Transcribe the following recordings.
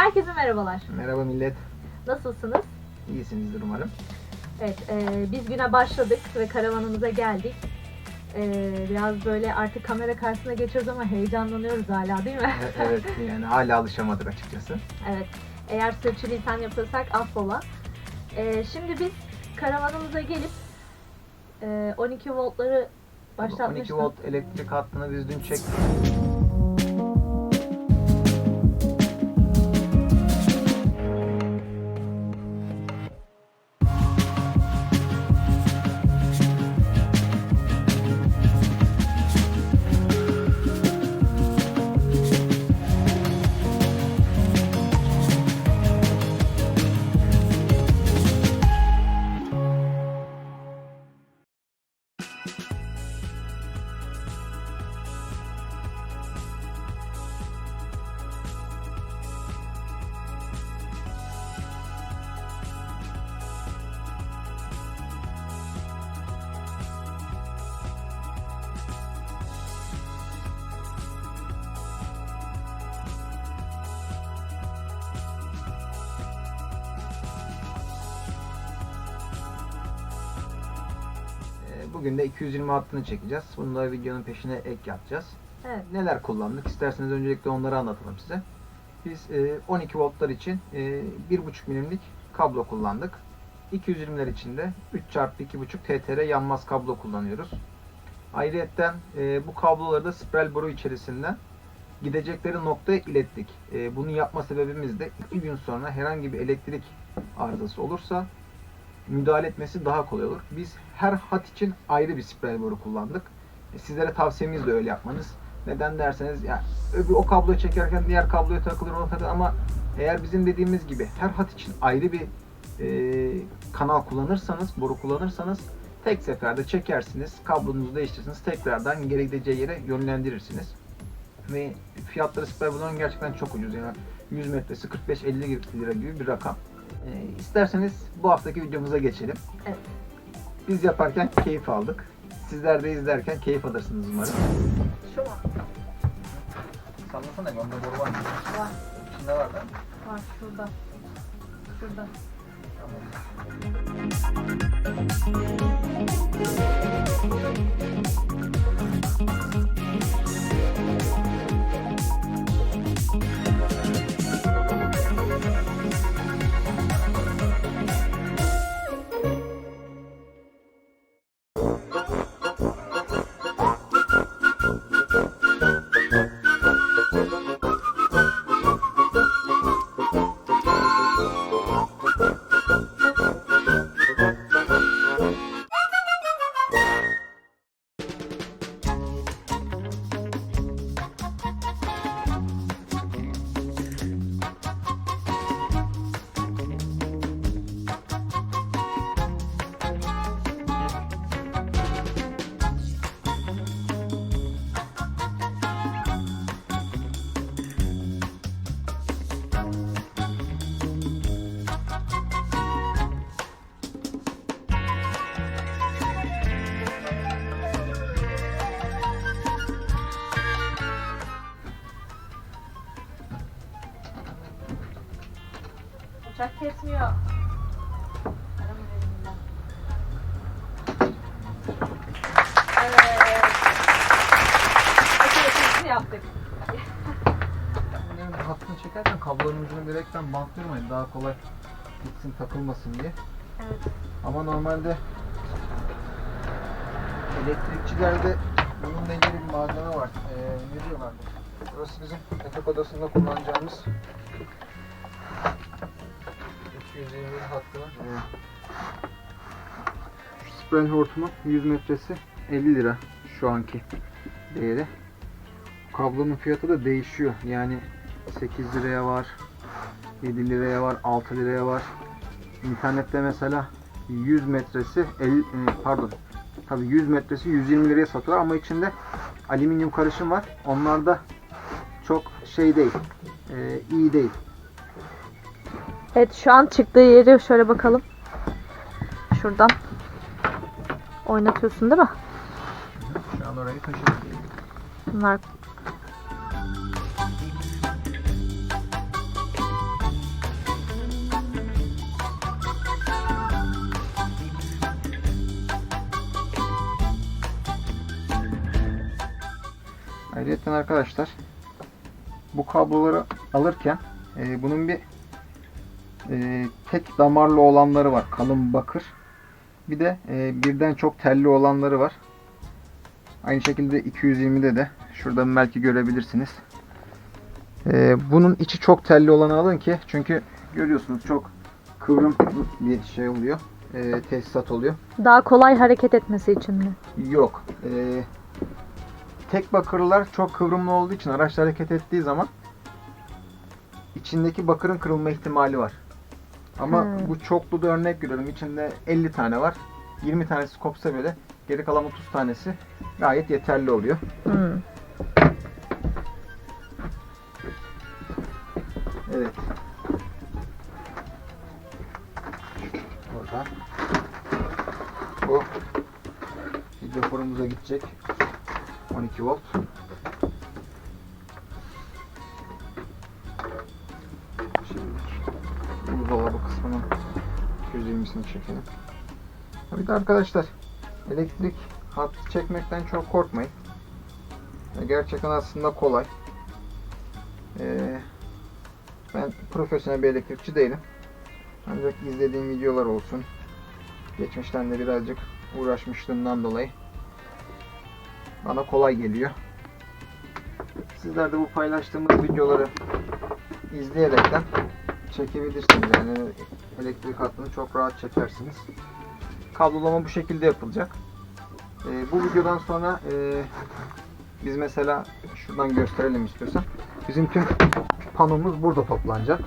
Herkese merhabalar. Merhaba millet. Nasılsınız? İyisinizdir umarım. Evet, e, biz güne başladık ve karavanımıza geldik. E, biraz böyle artık kamera karşısına geçiyoruz ama heyecanlanıyoruz hala değil mi? E- evet yani hala alışamadık açıkçası. evet. Eğer sürçülisan yapıyorsak affola. E, şimdi biz karavanımıza gelip e, 12 voltları 12 başlatmıştık. volt elektrik hattını biz dün çektik. Bugün de 220 hattını çekeceğiz. Bunu da videonun peşine ek yapacağız. Evet. Neler kullandık? İsterseniz öncelikle onları anlatalım size. Biz e, 12 voltlar için e, 1.5 milimlik kablo kullandık. 220'ler için de 3x2.5 TTR yanmaz kablo kullanıyoruz. Ayrıyeten e, bu kabloları da spiral boru içerisinden gidecekleri noktaya ilettik. E, bunu yapma sebebimiz de 2 gün sonra herhangi bir elektrik arızası olursa müdahale etmesi daha kolay olur. Biz her hat için ayrı bir spiral boru kullandık. E, Sizlere tavsiyemiz de öyle yapmanız. Neden derseniz yani öbür o kabloyu çekerken diğer kabloya takılır ona takılır ama eğer bizim dediğimiz gibi her hat için ayrı bir e, kanal kullanırsanız, boru kullanırsanız tek seferde çekersiniz, kablonuzu değiştirirsiniz, tekrardan geri gideceği yere yönlendirirsiniz. Ve fiyatları boruların gerçekten çok ucuz yani 100 metresi 45-50 lira gibi bir rakam. E, isterseniz bu haftaki videomuza geçelim. Evet. Biz yaparken keyif aldık. Sizler de izlerken keyif alırsınız umarım. Şu mu? Sallasana onda boru var mı? Var. İçinde var da. Var şurada. Şurada. Uçak kesmiyor. Evet. Açılışımızı yaptık. Yani hattını çekerken kablonun ucunu direkten banttırmayın. Daha kolay gitsin takılmasın diye. Evet. Ama normalde elektrikçilerde bununla ilgili bir malzeme var. Ee, ne diyorlar? Burası bizim yatak odasında kullanacağımız 220 hattı var. Ee, şu spiral hortumun 100 metresi 50 lira şu anki değeri. Kablonun fiyatı da değişiyor. Yani 8 liraya var, 7 liraya var, 6 liraya var. İnternette mesela 100 metresi 50, e, pardon tabii 100 metresi 120 liraya satıyorlar ama içinde alüminyum karışım var. Onlar da çok şey değil, e, iyi değil. Evet şu an çıktığı yeri şöyle bakalım. Şuradan. Oynatıyorsun değil mi? Şu an orayı taşıdım. Bunlar Ayrıca arkadaşlar bu kabloları alırken e, bunun bir e, tek damarlı olanları var. Kalın bakır. Bir de e, birden çok telli olanları var. Aynı şekilde 220'de de şuradan belki görebilirsiniz. E, bunun içi çok telli olanı alın ki çünkü görüyorsunuz çok kıvrım bir şey oluyor. E, tesisat oluyor. Daha kolay hareket etmesi için mi? Yok. Ee, tek bakırlar çok kıvrımlı olduğu için araç hareket ettiği zaman içindeki bakırın kırılma ihtimali var. Ama Hmm. bu çoklu da örnek görüyorum. İçinde 50 tane var. 20 tanesi kopsa bile geri kalan 30 tanesi gayet yeterli oluyor. Hmm. Evet. Orada. Bu hidroforumuza gidecek. 12 volt. 220'sini çekelim. Bir de arkadaşlar elektrik hattı çekmekten çok korkmayın. Gerçekten aslında kolay. Ee, ben profesyonel bir elektrikçi değilim. Ancak izlediğim videolar olsun. Geçmişten de birazcık uğraşmışlığımdan dolayı bana kolay geliyor. Sizler de bu paylaştığımız videoları izleyerekten çekebilirsiniz. Yani elektrik hattını çok rahat çekersiniz. Kablolama bu şekilde yapılacak. Ee, bu videodan sonra e, biz mesela şuradan gösterelim istiyorsan. Bizim tüm panomuz burada toplanacak.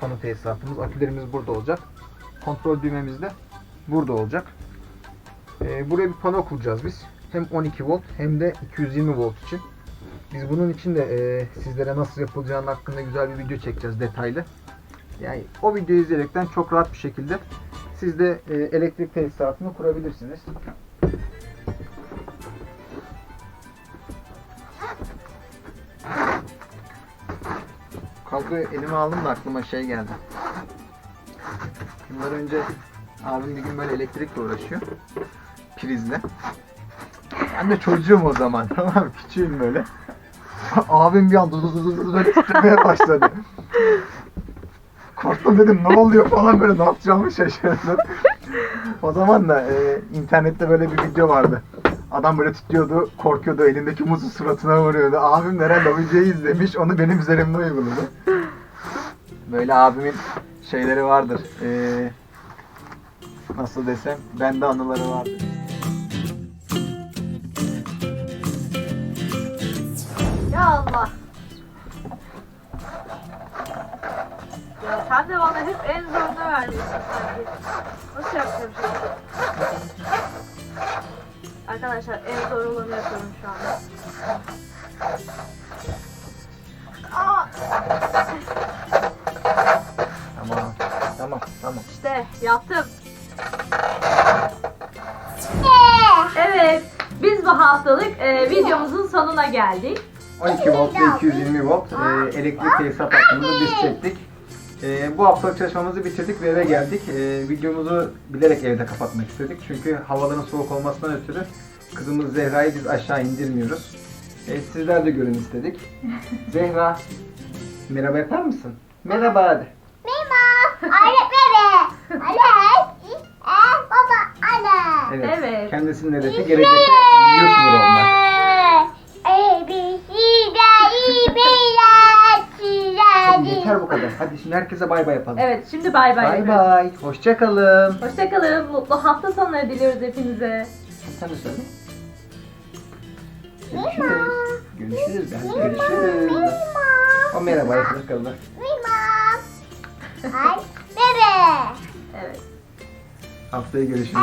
Pano tesisatımız, akülerimiz burada olacak. Kontrol düğmemiz de burada olacak. Ee, buraya bir pano kuracağız biz. Hem 12 volt hem de 220 volt için. Biz bunun için de e, sizlere nasıl yapılacağının hakkında güzel bir video çekeceğiz detaylı. Yani o videoyu izleyerekten çok rahat bir şekilde siz de e, elektrik tesisatını kurabilirsiniz. Kabloyu elime aldım da aklıma şey geldi. Yıllar önce abim bir gün böyle elektrikle uğraşıyor. Prizle. Ben de çocuğum o zaman tamam mı? Küçüğüm böyle. abim bir anda böyle titremeye başladı. Korktum dedim ne oluyor falan böyle ne yapacağımı şaşırdım. o zaman da e, internette böyle bir video vardı. Adam böyle titriyordu, korkuyordu, elindeki muzu suratına vuruyordu. Abim herhalde o videoyu izlemiş, onu benim üzerimde uyguladı. Böyle abimin şeyleri vardır. Ee, nasıl desem, bende anıları vardır. Ya Allah. Ya sen de bana hep en zorunu veriyorsun sanki. Nasıl yapacağım şimdi? Arkadaşlar en zor olanı yapıyorum şu anda. Aa, Tamam, tamam, tamam. işte yaptım. Evet, biz bu haftalık e, videomuzun sonuna geldik. 12 volt ve 220 volt e, elektrik tesisat hattımızı biz çektik. E, bu haftalık çalışmamızı bitirdik ve eve geldik. E, videomuzu bilerek evde kapatmak istedik. Çünkü havaların soğuk olmasından ötürü kızımız Zehra'yı biz aşağı indirmiyoruz. E, sizler de görün istedik. Zehra, merhaba yapar mısın? Merhaba hadi. Merhaba. Anne bebe. Anne. Baba anne. Evet. Evet. Kendisinin hedefi gelecekte YouTuber olmak. Hadi şimdi herkese bay bay yapalım. Evet, şimdi bay bay. Bay yapıyoruz. bay. Hoşçakalın. Hoşçakalın, mutlu hafta sonları diliyoruz hepinize. Sen de söyle. Görüşürüz. Görüşürüz. Ben görüşürüz. O merhaba. Mima. Ay, bebe. Evet. Haftaya görüşürüz.